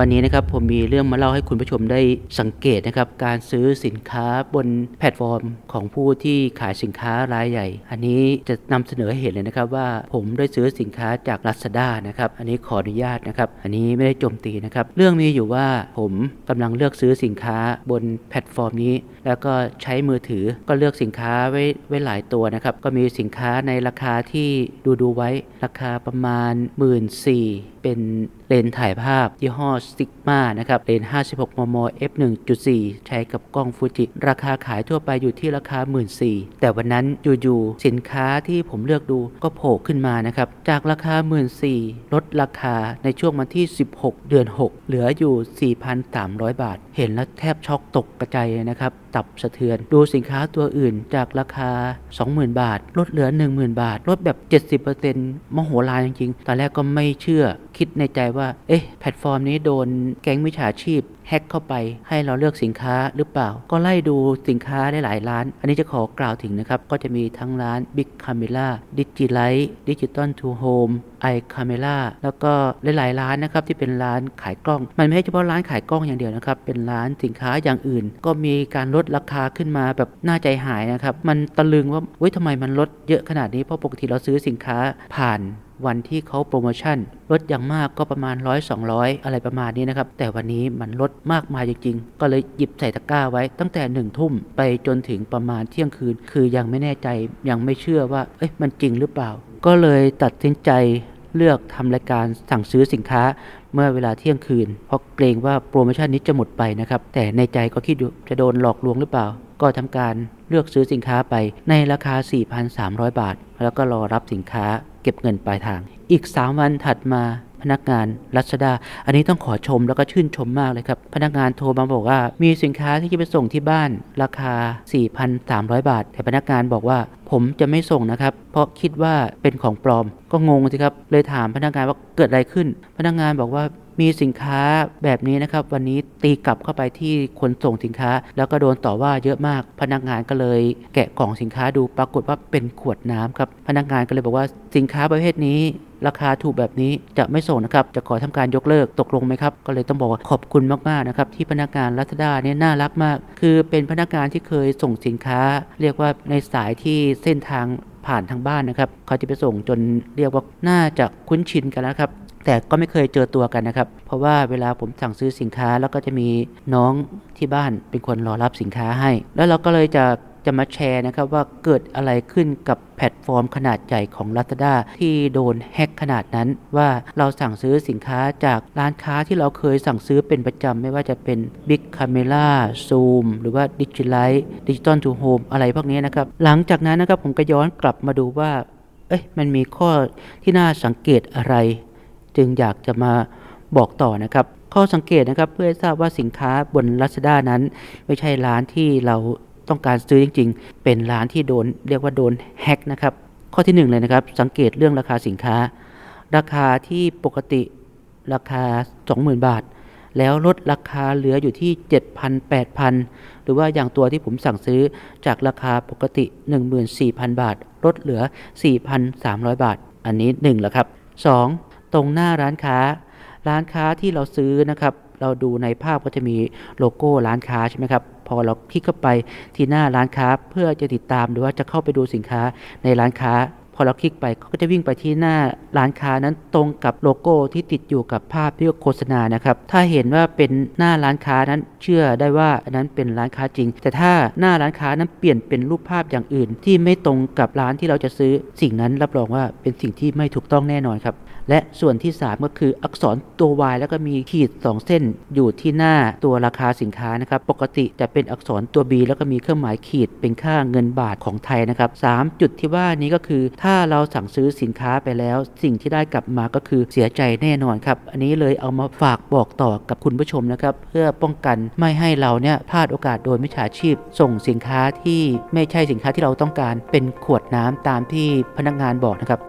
วันนี้นะครับผมมีเรื่องมาเล่าให้คุณผู้ชมได้สังเกตนะครับการซื้อสินค้าบนแพลตฟอร์ม ของผู้ที่ขายสินค้ารายใหญ่ อันนี้จะนำเสนอให้เห็นเลยนะครับว่าผมได้ซื้อสินค้าจาก Lazada นะครับอันนี้ขออนุญาตนะครับอันนี้ไม่ได้โจมตีนะครับเรื่องมีอยู่ว่าผมกำลังเลือกซื้อสินค้าบนแพลตฟอร์มนี้ แล้วก็ใช้มือถือก็เลือกสินค้าไว้ไว้หลายตัวนะครับก็มีสินค้าในราคาที่ดูดูไว้ราคาประมาณ 1 4ื่นเป็นเลนส์ถ่ายภาพยี่ห้อ Sigma นะครับเลนส์56 มม f 1.4 ใช้กับกล้องฟูจิ ราคาขายทั่วไปอยู่ที่ราคา 1 4ื่นแต่วันนั้นอยู่ๆสินค้าที่ผมเลือกดูก็โผล่ขึ้นมานะครับจากราคา 1 4ื่นลดราคาในช่วงวันที่ 16 เดือน 6 เหลืออยู่ 4,300 บาท เห็นแล้วแทบช็อกตกกระจายเลยนะครับตับสะเทือนดูสินค้าตัวอื่นจากราคา 20,000 บาท ลดเหลือ 10,000 บาท ลดแบบ 70%มโหฬารจริงๆตอนแรกก็ไม่เชื่อ คิดในใจว่า เอ๊ะ แพลตฟอร์มนี้โดนแก๊งมิจฉาชีพแฮ็กเข้าไปให้เราเลือกสินค้าหรือเปล่า ก็ไล่ดูสินค้าได้หลายร้าน อันนี้จะขอกล่าวถึงนะครับ ก็จะมีทั้งร้าน Big Camera Digilight Digital to Home i Camera แล้วก็หลายๆร้านนะครับที่เป็นร้านขายกล้อง มันไม่ใช่เฉพาะร้านขายกล้องอย่างเดียวนะครับ เป็นร้านสินค้าอย่างอื่น ก็มีการลดราคาขึ้นมาแบบน่าใจหายนะครับ มันตะลึงว่าเว้ยทำไมมันลดเยอะขนาดนี้เพราะปกติเราซื้อสินค้าผ่าน วันที่เขาโปรโมชั่น ลดอย่างมากก็ประมาณ 100 200 อะไรประมาณนี้นะครับ แต่วันนี้มันลดมากมายจริง ๆ ก็เลยหยิบใส่ตะกร้าไว้ตั้งแต่หนึ่งทุ่มไปจนถึงประมาณเที่ยงคืน คือยังไม่แน่ใจยังไม่เชื่อว่าเอ้ยมันจริงหรือเปล่า ก็เลยตัดสินใจเลือกทำรายการสั่งซื้อสินค้าเมื่อเวลาเที่ยงคืน เพราะเกรงว่าโปรโมชั่นนี้จะหมดไปนะครับ แต่ในใจก็คิดอยู่จะโดนหลอกลวงหรือเปล่า ก็ทำการเลือกซื้อสินค้าไปในราคา 4,300 บาท แล้วก็รอรับสินค้าเก็บเงินปลายทาง อีก 3 วันถัดมาพนักงานรัชดา อันนี้ต้องขอชมแล้วก็ชื่นชมมากเลยครับ พนักงานโทรมาบอกว่า มีสินค้าที่จะไปส่งที่บ้านราคา 4,300 บาท แต่พนักงานบอกว่า ผมจะไม่ส่งนะครับ เพราะคิดว่าเป็นของปลอม ก็งงสิครับ เลยถามพนักงานว่าเกิดอะไรขึ้น พนักงานบอกว่า มีสินค้าแบบนี้นะครับ วันนี้ตีกลับเข้าไปที่คนส่งสินค้า แล้วก็โดนต่อว่าเยอะมากพนักงานก็เลยแกะกล่องสินค้าดูปรากฏว่าเป็นขวดน้ำครับพนักงานก็เลยบอกว่าสินค้าประเภทนี้ราคาถูกแบบนี้จะไม่ส่งนะครับ จะขอทำการยกเลิกตกลงไหมครับ ก็เลยต้องบอกว่าขอบคุณมาก ๆ นะครับ ที่พนักงานรัชดาเนี่ยน่ารักมาก คือเป็นพนักงานที่เคยส่งสินค้า เรียกว่าในสายที่เส้นทางผ่านทางบ้านนะครับ เขาจะไปส่งจนเรียกว่าน่าจะคุ้นชินกันแล้วครับ แต่ก็ไม่เคยเจอตัวกันนะครับ เพราะว่าเวลาผมสั่งซื้อสินค้าแล้วก็จะมีน้องที่บ้านเป็นคนรอรับสินค้าให้ แล้วเราก็เลยจะจะมาแชร์นะครับว่าเกิดอะไรขึ้นกับแพลตฟอร์มขนาดใหญ่ของ Lazada ที่โดนแฮ็กขนาดนั้น ว่าเราสั่งซื้อสินค้าจากร้านค้าที่เราเคยสั่งซื้อเป็นประจำ ไม่ว่าจะเป็น Big Camera Zoom หรือว่า Digilight Digital to Home อะไรพวกนี้นะครับ หลังจากนั้นนะครับผมก็ย้อนกลับมาดูว่าเอ้ยมันมีข้อที่น่าสังเกตอะไร จึงอยากจะมาบอกต่อนะครับ ข้อสังเกตนะครับเพื่อให้ทราบว่าสินค้าบน Lazada นั้น ไม่ใช่ร้านที่เราต้องการซื้อจริง ๆ เป็นร้านที่โดนเรียกว่าโดนแฮกนะครับ ข้อที่หนึ่งเลยนะครับ สังเกตเรื่องราคาสินค้า ราคาที่ปกติราคา 20,000 บาท แล้วลดราคาเหลืออยู่ที่ 7,000 8,000 หรือว่าอย่างตัวที่ผมสั่งซื้อจากราคาปกติ 14,000 บาท ลดเหลือ 4,300 บาท อันนี้1แล้วครับ 2. ตรงหน้าร้านค้า ร้านค้าที่เราซื้อนะครับ เราดูในภาพก็จะมีโลโก้ร้านค้าใช่ไหมครับ พอเราคลิกเข้าไปที่หน้าร้านค้าเพื่อจะติดตามหรือว่าจะเข้าไปดูสินค้าในร้านค้า พอเราคลิกไปก็จะวิ่งไปที่หน้าร้านค้านั้นตรงกับโลโก้ที่ติดอยู่กับภาพที่โฆษณานะครับ ถ้าเห็นว่าเป็นหน้าร้านค้านั้นเชื่อได้ว่าอันนั้นเป็นร้านค้าจริง แต่ถ้าหน้าร้านค้านั้นเปลี่ยนเป็นรูปภาพอย่างอื่น ที่ไม่ตรงกับร้านที่เราจะซื้อสิ่งนั้นรับรองว่าเป็นสิ่งที่ไม่ถูกต้องแน่นอนครับ และส่วนที่ 3 ก็คืออักษรตัว Y แล้วก็มีขีด 2 เส้นอยู่ที่หน้าตัวราคาสินค้านะครับ ปกติจะเป็นอักษรตัว B แล้วก็มีเครื่องหมายขีดเป็นค่าเงินบาทของไทยนะครับ3จุดที่ว่านี้ก็คือ ถ้าเราสั่งซื้อสินค้าไปแล้ว สิ่งที่ได้กลับมาก็คือเสียใจแน่นอนครับ อันนี้เลยเอามาฝากบอกต่อกับคุณผู้ชมนะครับ เพื่อป้องกันไม่ให้เราเนี่ยพลาดโอกาสโดยมิจฉาชีพ ส่งสินค้าที่ไม่ใช่สินค้าที่เราต้องการเป็นขวดน้ำตามที่พนักงานบอกนะครับ